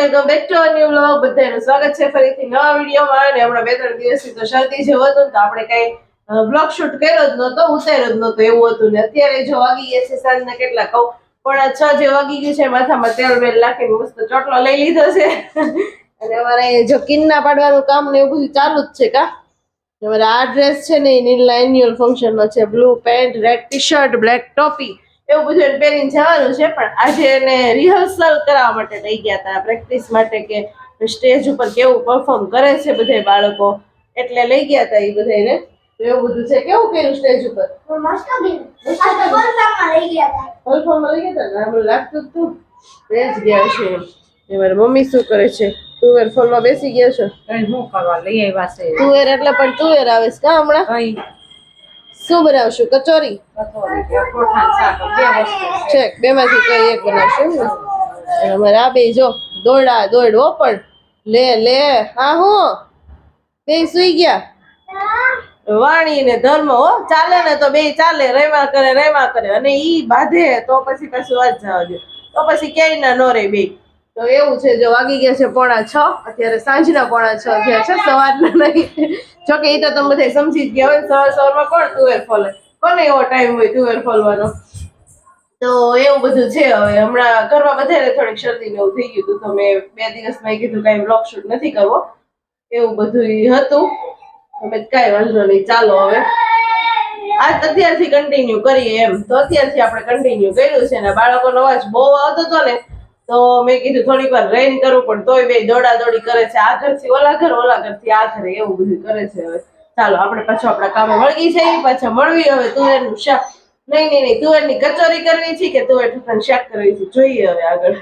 Welcome back to new vlog. બધાનું સ્વાગત છે ફરીથી નવા વિડીયોમાં અને હમણાં બે ત્રણ દિવસથી તો શરદી જેવો હતો ને તો આપણે કઈ બ્લોગ શૂટ કર્યો જ નહોતો, ઉતાર્યો જ નહોતો, એવું હતું ને. અત્યારે જો વાગી ગયા છે સાંજના કેટલા કહું? પણ છ જે વાગી ગયું છે, માથામાં તેલ બેલ નાખીને મસ્ત ચોટલો લઈ લીધો છે. અને અમારે જો કિન્ના પાડવાનું કામ ને એવું બધું ચાલુ જ છે કા? અમારે આ ડ્રેસ છે ને એ નીલા એન્યુઅલ ફંક્શન નો છે. Blue pant red T shirt black ટોપી એવું બધું એને પહેરીને જવાનું છે પણ આજે એને રિહર્સલ કરાવવા માટે લઈ ગયા હતા. પ્રેક્ટિસ માટે કે સ્ટેજ ઉપર કેવું પરફોર્મ કરે છે બધા બાળકો. એટલે લઈ ગયા હતા એ બધાને તો એવું બધું છે. કેવું કર્યું સ્ટેજ ઉપર? પરફોર્મ લઈ ગયા હતા. લાગતું બેસ ગયા છે એ મારી મમ્મી શું કરે છે? તુવેર ફોનમાં બેસી ગયા છો? કઈ શું કરવા લઈ આવ્યા છે? તુવેર એટલે પણ તુવેર આવે છે કા હમણાં? શું બનાવશું? કચોરી? છે બે માંથી કઈ એક બનાવશું અમારે આ બે જો દોડા દોડવો પણ. લે લે હા હું. બે સુઈ ગયા. વાણી ને ધર્મ હો. ચાલે ને તો બે ચાલે રેવા કરે રેવા કરે. અને ઈ બાંધે તો પછી પાછું વાત જવા દે તો પછી ક્યાંય ના નો રે બે. તો એવું છે, જો વાગી ગયા છે પોણા છ, અત્યારે સાંજના પોણા છ થયા છે, સવારના નહીં. જોકે એ તો તમે બધા સમજી જ ગયા હોય, સવાર સવારમાં કોણ તુવેર ફોલે? કોને એવો ટાઈમ હોય તુવેર ફોલવાનો? તો એવું બધું છે હવે. હમણાં ઘરમાં વધારે થોડીક શરદી એવું થઈ ગયું હતું, તો મેં બે દિવસમાં કીધું કાંઈ બ્લોક શૂટ નથી કરવો. એવું બધું હતું. તમે કાંઈ વાંધો નહીં, ચાલો હવે. આજ અત્યારથી કન્ટિન્યુ કરીએ એમ. તો અત્યારથી આપણે કન્ટિન્યુ કર્યું છે ને, બાળકોનો અવાજ બહુ આવતો હતો ને તો મેં કીધું થોડીક વાર રેન કરું પણ તોય બે દોડા દોડી કરે છે. આ ઘરથી ઓલા ઘર ઓલા ઘરથી આ ઘરે એવું બધું કરે છે હવે. ચાલો આપણે પાછું આપણા કામે વળગી છે પાછા મળવી હવે તુવેરનું શાક. નહીં નહીં નહીં તુવેરની કચોરી કરવી છે કે તુવેર ઠુકરાનું શાક કરવી છે? જોઈએ હવે આગળ.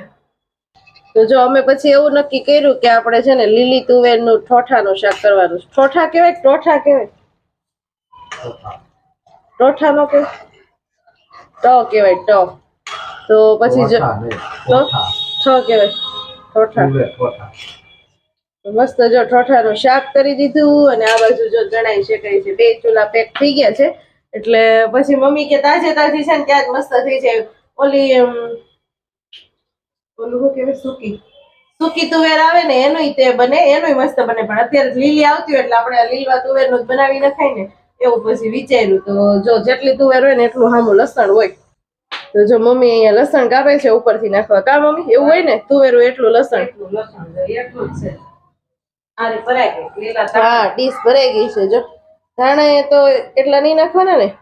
તો જો અમે પછી એવું નક્કી કર્યું કે આપણે છે ને લીલી તુવેરનું ઠોઠાનું શાક કરવાનું ઠોઠા કહેવાય ટોઠા કહેવાય? ટોઠા. નો કે ટ કહેવાય ટ. તો પછી જો તો કહેવાય ઠોઠા. મસ્ત જો ઠોઠાનું શાક કરી દીધું અને આ બાજુ જો જણાઈ શકાય છે બે ચૂલા પેક થઈ ગયા છે. એટલે પછી મમ્મી કે તાજે તાજી છે ને ત્યાં જ મસ્ત થઈ જાય. ઓલી એમ ઓલું શું કહેવાય સૂકી. સૂકી તુવેર આવે ને એનુંય તે બને એનું મસ્ત બને. પણ અત્યારે લીલી આવતી હોય એટલે આપણે લીલવા તુવેરનું જ બનાવી નખાય ને. એવું પછી વિચાર્યું તો જો જેટલી તુવેર હોય ને એટલું સામું લસણ હોય. તો જો મમ્મી અહીંયા લસણ કાપે છે ઉપરથી નાખવા. કા મમ્મી એવું હોય ને? તુવેરું એટલું લસણ. છે હા ડીશ ભરાઈ ગઈ છે જો. ધાણા એ તો એટલા નહીં નાખવાના ને?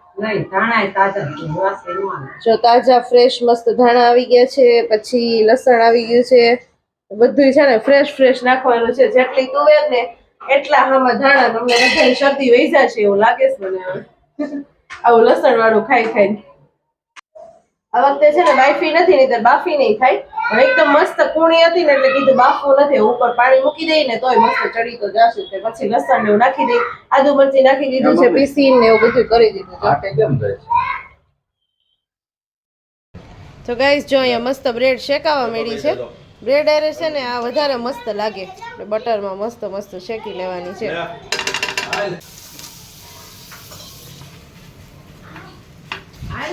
છે જો તાજા ફ્રેશ મસ્ત ધાણા આવી ગયા છે પછી લસણ આવી ગયું છે. બધું છે ને ફ્રેશ ફ્રેશ નાખવાનું છે. જેટલી તુવેર ને એટલા આમાં ધાણા તમને બધાને શરદી વહી જશે એવું લાગે છે મને. આવું લસણ વાળું ખાઈ ખાઈને. આ વખતે છે ને બાફી નથી નહીં બાફી નહીં થાય. પણ એકદમ મસ્ત કુણી હતી ને એટલે કીધું બાફવું નથી ઉપર પાણી મૂકી દઈ ને તોય મસ્ત ચડી તો જશે. તે પછી લસણ ને એવું નાખી દઈ આદુ મરચી નાખી દીધું છે પીસી ને એવું બધું કરી દીધું તો ગાઈસ જો અહીંયા મસ્ત બ્રેડ શેકાવા મળી છે. બ્રેડ અરે છે ને આ વધારે મસ્ત લાગે. બટરમાં મસ્ત મસ્ત શેકી લેવાની છે.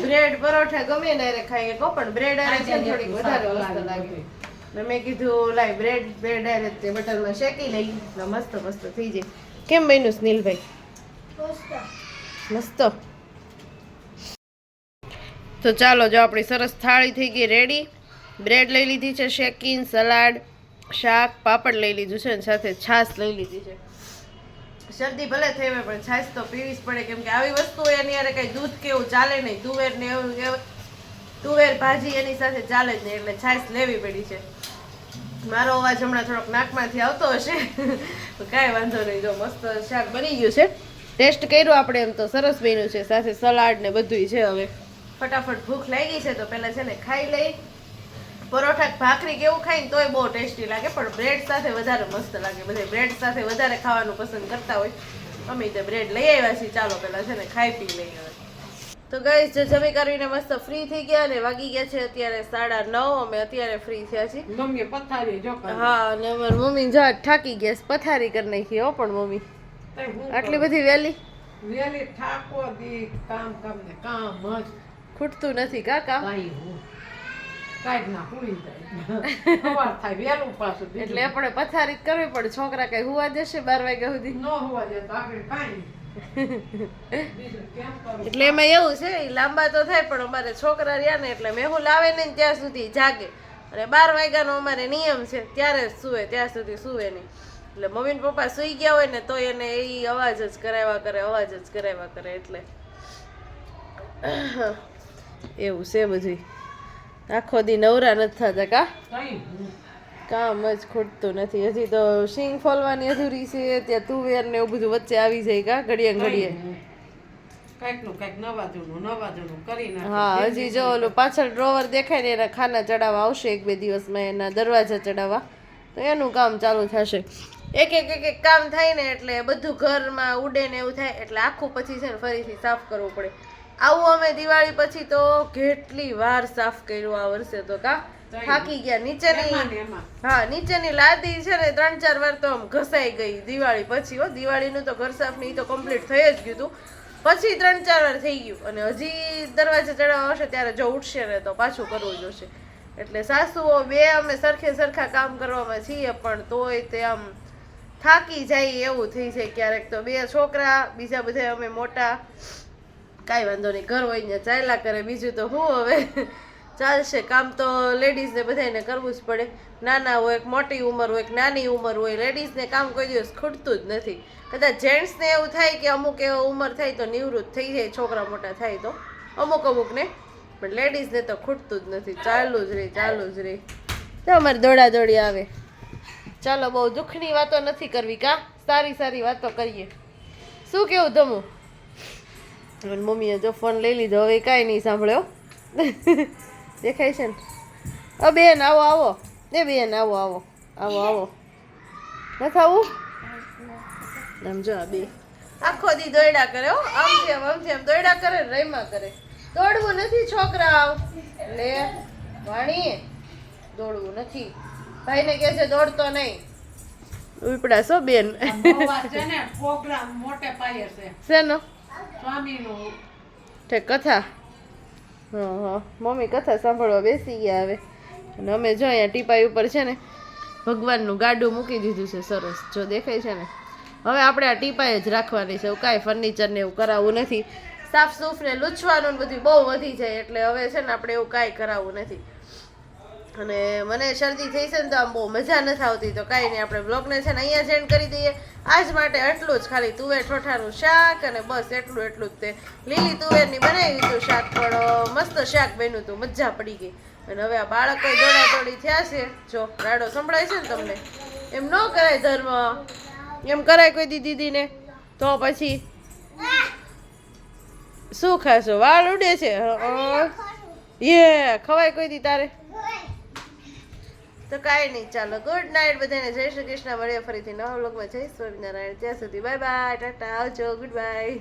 બ્રેડ પરોઠા ગમે ને અરે ખાઈએ કો પણ બ્રેડ અરે છે ને થોડીક વધારે મસ્ત લાગે. મેં કીધું લાય બ્રેડ બ્રેડ અરે તે બટરમાં શેકી લઈ. એટલે મસ્ત મસ્ત થઈ જાય. કેમ બન્યું સ્નીલભાઈ? મસ્ત. તો ચાલો જો આપણી સરસ થાળી થઈ ગઈ રેડી બ્રેડ લઈ લીધી છે શેકીન સલાડ શાક પાપડ લઈ લીધું છે અને સાથે છાશ લઈ લીધી છે. શરદી ભલે થઈ હોય, પણ છાશ તો પીવી જ પડે. કેમ કે આવી વસ્તુ એની હારે કઈ દૂધ કેવું ચાલે નહીં. તુવેર ને એવું કેવું તુવેર ભાજી એની સાથે ચાલે જ નહીં, એટલે છાશ લેવી પડી છે. મારો અવાજ હમણાં થોડોક નાકમાંથી આવતો હશે. કાંઈ વાંધો નહીં. જો મસ્ત શાક બની ગયું છે. ટેસ્ટ કર્યું આપણે એમ તો સરસ બન્યું છે. સાથે સલાડ ને બધુંય છે હવે. ફટાફટ ભૂખ લાગી છે, તો પહેલાં છે ને ખાઈ લઈ. પરોઠા ભાખરી કેવું ખાઈને તોય બહુ ટેસ્ટી લાગે પણ બ્રેડ સાથે વધારે મસ્ત લાગે. બધા બ્રેડ સાથે વધારે ખાવાનું પસંદ કરતા હોય. અમે તે બ્રેડ લઈ આવ્યા છીએ ચાલો પેલા છે ને ખાઈ પી લઈ હવે. તો ગઈ જે જમી કરીને મસ્ત ફ્રી થઈ ગયા ને વાગી ગયા છે અત્યારે સાડા નવ અમે અત્યારે ફ્રી થયા છીએ. મમ્મી પથારી જો હા અને અમારી મમ્મી જા ઠાકી ગયા. પથારી કરી નાખી હો પણ મમ્મી. આટલી બધી વહેલી? વેલી ઠાકો દી કામ કામ ને કામ જ. ખૂટતું નથી કાકા કાંઈ એટલે આપણે પથારી કરવી પડે. છોકરા કઈ હુવા જશે બાર વાગ્યા સુધી? ન હોવા દે તો આગળ કાંઈ એટલે એમાં એવું છે લાંબા તો થાય પણ અમારે છોકરા રહ્યા ને એટલે મેહુલ આવે ને ત્યાં સુધી જાગે. અને બાર વાગ્યાનો અમારે નિયમ છે ત્યારે જ સુવે ત્યાં સુધી સુવે નહીં. એટલે મમ્મી પપ્પા સુઈ ગયા હોય ને તો એને એ અવાજ જ કરાવ્યા કરે અવાજ જ કરાવ્યા કરે એટલે. એવું છે બધું આખો દી નવરા નથી થતા કા? કામ જ ખૂટતું નથી. હજી તો સિંગ ફોલવાની અધૂરી છે ત્યાં તુવેર ને એવું બધું વચ્ચે આવી જાય કા ઘડીએ ઘડીએ હા હજી જો ઓલું પાછળ ડ્રોવર દેખાય ને એના ખાના ચડાવવા આવશે એક બે દિવસમાં એના દરવાજા ચડાવવા. તો એનું કામ ચાલુ થશે. એક એક એક એક કામ થાય ને એટલે બધું ઘરમાં ઉડે ને એવું થાય એટલે આખું પછી છે ને ફરીથી સાફ કરવું પડે. આવું અમે દિવાળી પછી તો કેટલી વાર સાફ કર્યું આ વર્ષે તો કા? થાકી ગયા. નીચેની હા નીચેની લાદી છે ને ત્રણ ચાર વાર તો આમ ઘસાઈ ગઈ દિવાળી પછી હો. દિવાળીનું તો ઘર સાફ નહીં તો કમ્પ્લીટ થઈ જ ગયું હતું પછી ત્રણ ચાર વાર થઈ ગયું. અને હજી દરવાજા ચડાવવા આવશે ત્યારે જો ઉઠશે ને તો પાછું કરવું જોશે. એટલે સાસુઓ બે અમે સરખે સરખા કામ કરવામાં છીએ પણ તોય તે આમ થાકી જાય એવું થઈ જાય ક્યારેક તો. બે છોકરા બીજા બધા અમે મોટા. કાંઈ વાંધો નહીં, ઘર હોય ને ચાલ્યા કરે, બીજું તો હું હવે? ચાલશે, કામ તો લેડીઝને બધાને કરવું જ પડે. નાના હોય કે મોટી ઉંમર હોય કે નાની ઉંમર હોય લેડીઝને કામ કોઈ દિવસ ખૂટતું જ નથી. કદાચ જેન્ટ્સને એવું થાય કે અમુક એવો ઉંમર થાય તો નિવૃત્ત થઈ જાય, છોકરા મોટા થાય તો. અમુક અમુકને પણ લેડીઝને તો ખૂટતું જ નથી. ચાલુ જ રહે, ચાલુ જ રહે. તો અમારે દોડા દોડી આવે. ચાલો બહુ દુઃખની વાતો નથી કરવી કા? સારી સારી વાતો કરીએ. શું કેવું અને મમ્મીએ જો ફોન લઈ લીધો હવે કાંઈ નહીં સાંભળ્યો. દેખાય છે ને? અ બેન આવો આવો. એ બેન આવો આવો. આવો આવો. નથી આવું? આમ જો આ બે. આખો દી દોડ્યા કરે હો. આમ જેમ આમ જેમ દોડ્યા કરે રહીમાં કરે. દોડવું નથી છોકરા લે વાણી દોડવું નથી. ભાઈને કહે છે દોડતો નહીં. ઉપડા છો બેન પ્રોગ્રામ મોટે પાયે છે. શેનો? સ્વામીનું. ઠીક કથા. મમ્મી કથા સાંભળવા બેસી ગયા હવે. અને અમે જો અહીંયા ટીપાઈ ઉપર છે ને, ભગવાનનું ગાડું મૂકી દીધું છે સરસ. જો દેખાય છે ને? હવે આપણે આ ટીપાઈ જ રાખવાની છે. કાંઈ ફર્નિચરને એવું કરાવવું નથી. સાફ ને લૂછવાનું બધું બહુ વધી જાય. એટલે હવે છે ને આપણે એવું કાંઈ કરાવવું નથી. અને મને શરદી થઈ છે ને તો આમ બહુ મજા નથી આવતી. તો કાંઈ નહીં, આપણે બ્લોગને છે ને અહીંયા સેન્ડ કરી દઈએ. આજ માટે આટલું જ. ખાલી તુવેર ઠોઠાનું શાક અને બસ એટલું એટલું જ તે. લીલી તુવેરની બનાવી હતું શાક પણ મસ્ત શાક બન્યું હતું મજા પડી ગઈ. અને હવે આ બાળકો દોડાદોડી થયા છે. જો રાડો સંભળાય છે ને તમને? એમ ન કરાય ધર્મ. એમ કરાય કોઈ દી દીદીને. તો પછી શું ખાશો? વાળ ઉડે છે. યે ખવાય કોઈ દી તારે? તો કાંઈ નહીં, ચાલો. ગુડ નાઇટ બધાને. જય શ્રી કૃષ્ણ. મળીએ ફરીથી નવા વ્લોગમાં જય સ્વામિનારાયણ. ત્યાં સુધી બાય બાય ટાટા. આવજો. Good bye